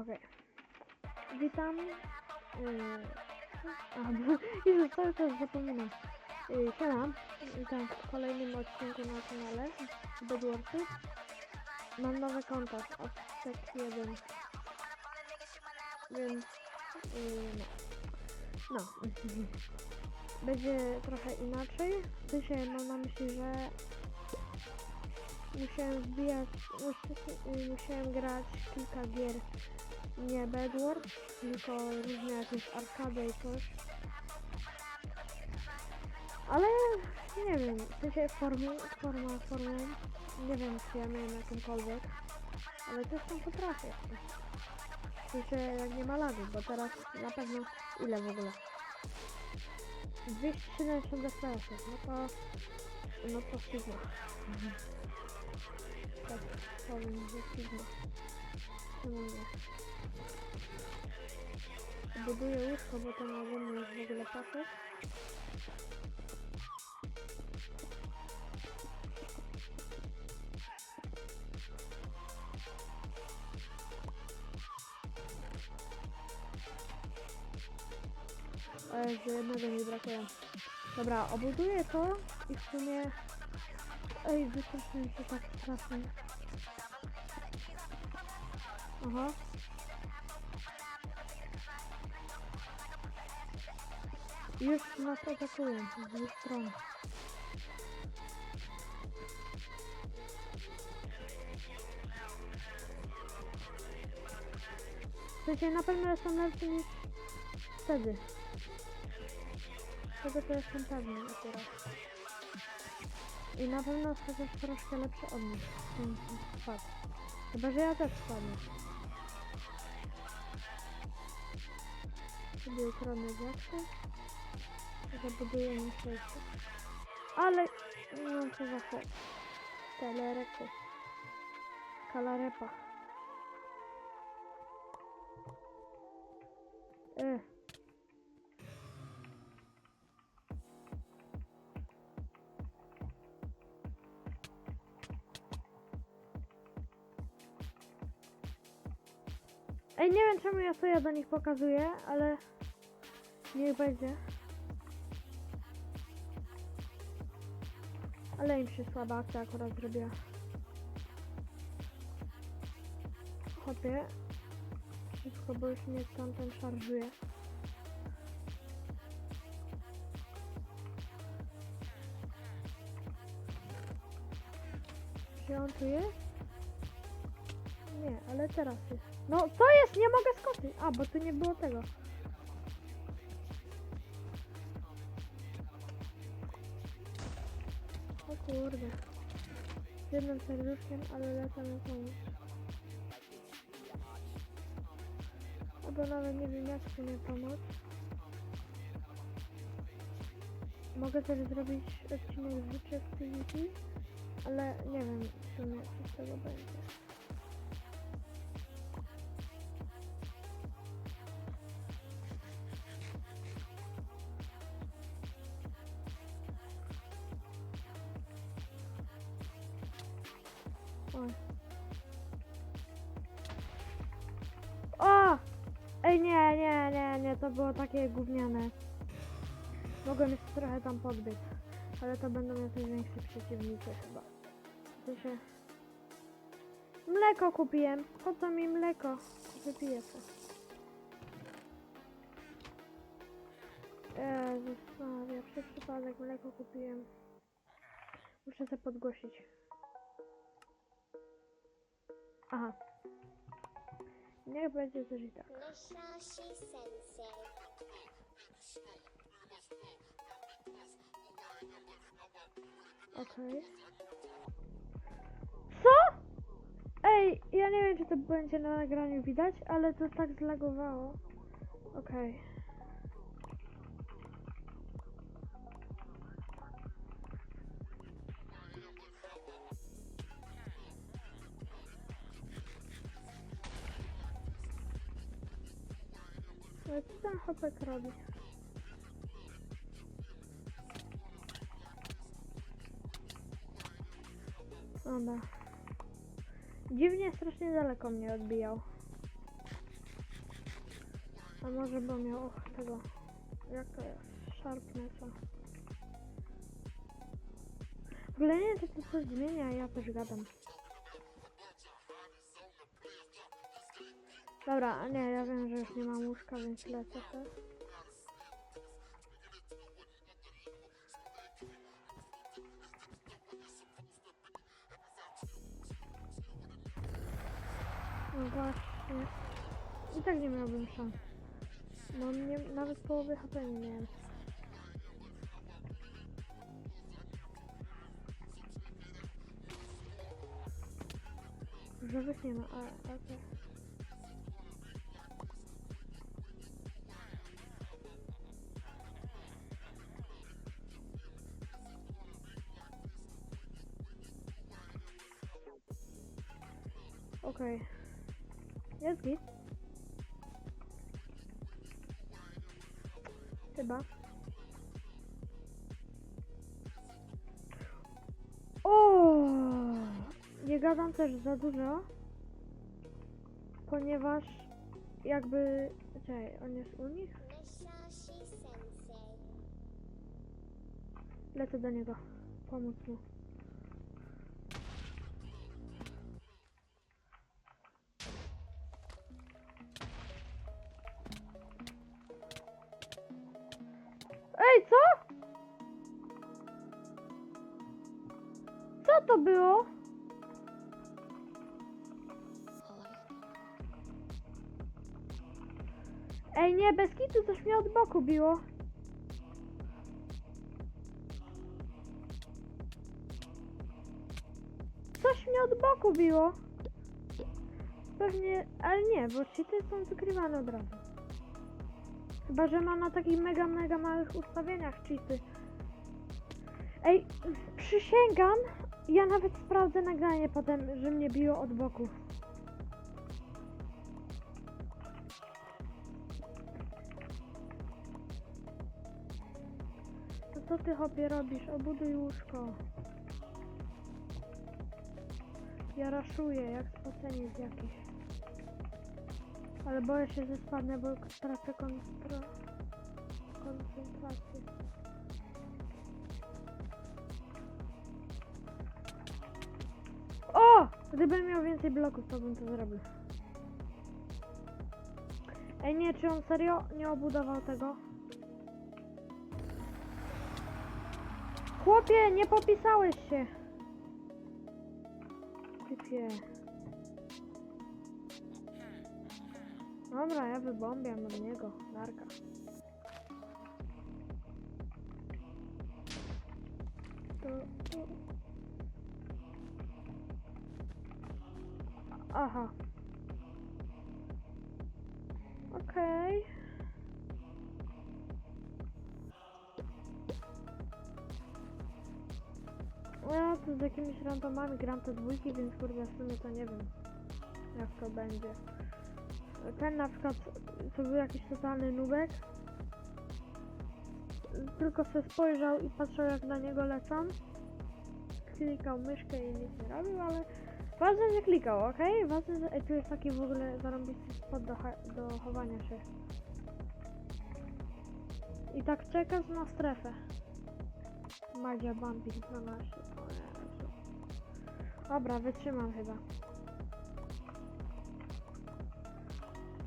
Okej. Witam. Yy, a, Jezus, cały czas zapominam. Yy, w kolejnym odcinku na kanale Bedwarsy. Mam nowe konto, Aspect 1. Więc, yy, no. No. Będzie trochę inaczej. Dzisiaj mam na myśli, że musiałem wbijać, mus- musiałem grać kilka gier nie Bedwars, tylko różne jakieś arkady i coś. Ale nie wiem, w sensie formy, forma formą, nie wiem czy ja miałem jakąkolwiek, ale coś tam potrafię. W sensie jak nie ma lagów, bo teraz na pewno ile w ogóle? 270 FPS, no to no to Sigma. Tak, powiem, że Sigma. Buduję łóżko, bo to mnie jest w ogóle patrzeć. Ale że jednego mi brakuje. Dobra, obuduję to i w sumie... Ej, wystraszyłem się tak strasznie. Aha. Już nas atakują z dwóch stron. W sensie na pewno jestem lepszy niż wtedy. Tego to jestem pewny akurat. I na pewno chociaż troszkę lepszy od nich. Ten spadł. Chyba, że ja też spadnę. Sobie ukradnę wiatry. Zabuduję mi przejście. Ale... No co za chłop. Telereky. Kalarepa. Ech. Ej, nie wiem czemu ja sobie do nich pokazuję, ale niech będzie. Ale im się słaba akcja akurat zrobiła. Chopie. Szybko, bo już mnie tamten szarżuje. Czy on tu jest? Nie, ale teraz jest. No, co jest? Nie mogę skoczyć. A, bo tu nie było tego. Jednym serduszkiem, ale lecę na pomóc. Albo nawet nie wiem jak w sumie pomóc. Mogę też zrobić odcinek z PvP, ale nie wiem w sumie co z tego będzie. O! Ej, nie, nie, nie, nie, to było takie gówniane. Mogłem jeszcze trochę tam podbiec, ale to będą jacyś więksi przeciwnicy chyba. To się... Mleko kupiłem. Po co mi mleko? Wypiję to. Jezus Maria, przez przypadek mleko kupiłem. Muszę sobie podgłosić. Aha. Niech będzie też i tak. Musashi Sensei. Co? Ej, ja nie wiem, czy to będzie na nagraniu widać, ale to tak zlagowało. Okej. Ale co ten chłopak robi? Dobra. Dziwnie strasznie daleko mnie odbijał. A może bo miał och, tego. Jak to jest? Sharpnessa. W ogóle nie wiem, czy to coś zmienia, ja też gadam. Dobra, nie, ja wiem, że już nie mam łóżka, więc lecę też. No właśnie. I tak nie miałbym szans. No nie, nawet połowy HP nie miałem. Żywych nie ma, a, a okej. Okej. Jest git. Chyba. O! Nie gadam też za dużo, ponieważ jakby... Czekaj, on jest u nich? Lecę do niego. Pomóc mu. To było? Ej, nie, bez kitu coś mnie od boku biło. Coś mnie od boku biło. Pewnie, ale nie, bo cheaty są wykrywane od razu. Chyba, że mam na takich mega, mega małych ustawieniach cheaty. Ej, przysięgam, ja nawet sprawdzę nagranie potem, że mnie biło od boku. To co ty hopie robisz? Obuduj łóżko. Ja raszuję, jak spoceniec jakiś. Ale boję się, że spadnę, bo tracę koncentrację. Gdybym miał więcej bloków, to bym to zrobił. Ej, nie, czy on serio nie obudował tego? Chłopie, nie popisałeś się! Typie. Dobra, ja wybombiam od niego, narka. To, to... Aha. Okej. Ja tu z jakimiś randomami gram te dwójki, więc kurde w sumie to nie wiem jak to będzie. Ten na przykład to był jakiś totalny nubek. Tylko se spojrzał i patrzył jak na niego lecą. Klikał myszkę i nic nie robił, ale ważne, że klikał, ok? Ważne, że... Ej, tu jest taki w ogóle zarąbisty spot do, do chowania się. I tak czekasz na strefę. Magia Bambik 12. O Jezu. Dobra, wytrzymam chyba.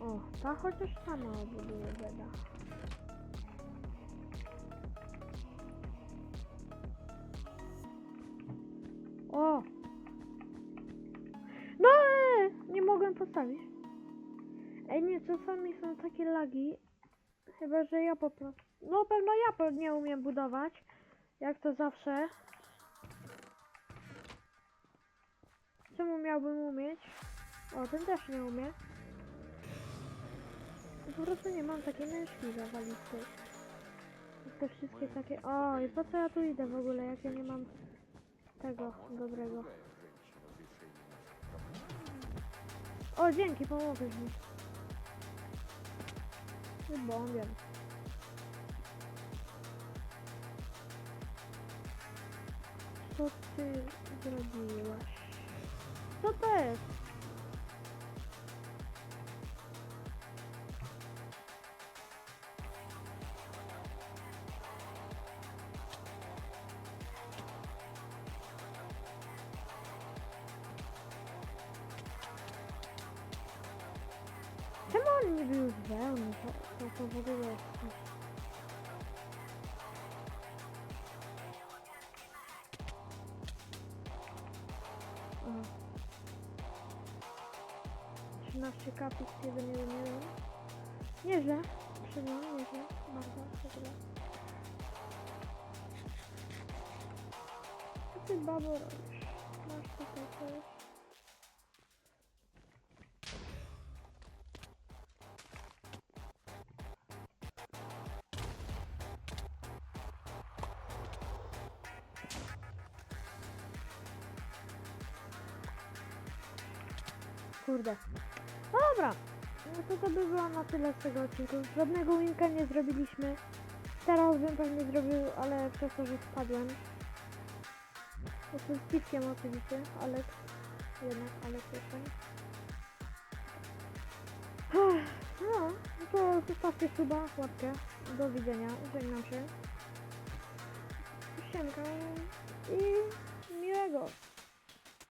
O, ta chociaż sama obuduje beda. Postawić. Ej, nie, czasami są takie lagi. Chyba, że ja po prostu... No pewno ja nie umiem budować. Jak to zawsze. Czemu miałbym umieć? O, ten też nie umie. Po prostu nie mam takiej myszki zawalistej. Te wszystkie takie... O, i po co ja tu idę w ogóle, jak ja nie mam tego dobrego. Dzięki, pomogłeś mi. Wybombiam. Co ty zrobiłaś? Co to jest? Ten niby już wełny, to, to, to w ogóle. Aha. 13 kapik, 1, 1, 1. Nieźle. Przyznam, nieźle. Bardzo, w ogóle. Co ty babo robisz? Kurde. Dobra. No to to by było na tyle z tego odcinku. Żadnego winka nie zrobiliśmy. Teraz bym pewnie zrobił, ale przez to, że spadłem. Jestem z piwkiem oczywiście, Alek. Jednak jestem. Ech, No, no to zostawcie suba, łapkę. Do widzenia. Żegnam się. Siemka i miłego.